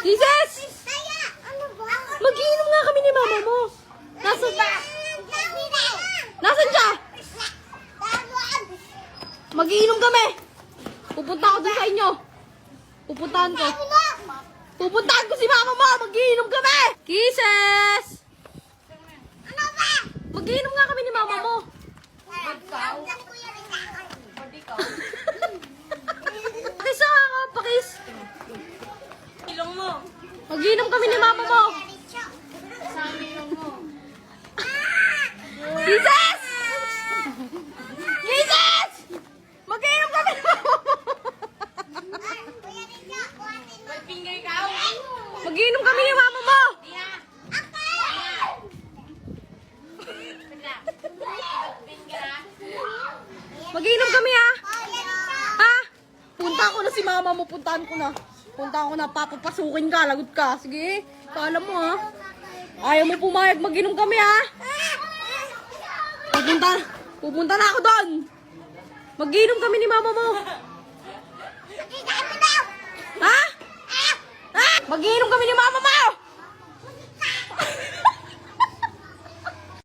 Jesus! Mag-iinom nga kami ni mama mo. Nasaan ba? Nasaan siya? Mag-iinom kami. Pupunta ako dun sa inyo. Pupuntahan ko. Pupuntahan ko si mama mo. Mag-iinom kami. Kisses! Mag-iinom nga kami ni mama mo. Pakis ako, pakis. Ilong mo. Mag-iinom kami ni mama mo. Mo. Jesus! Jesus! Mag-iinom kami ni mama mo. Mag-iinom kami ni mama mo. Diya. Finger ah. Mag-iinom kami ha. Ha? Punta ko na si mama mo. Puntahan ko na. Punta ko na. Papapasukin ka. Lagot ka. Sige. Kala mo ha. Ayaw mo pumayag. Mag-inom kami ha. Pupunta. Pupunta na ako doon. Mag-inom kami ni mama mo. Ha? Ha? Mag-inom kami ni mama mo.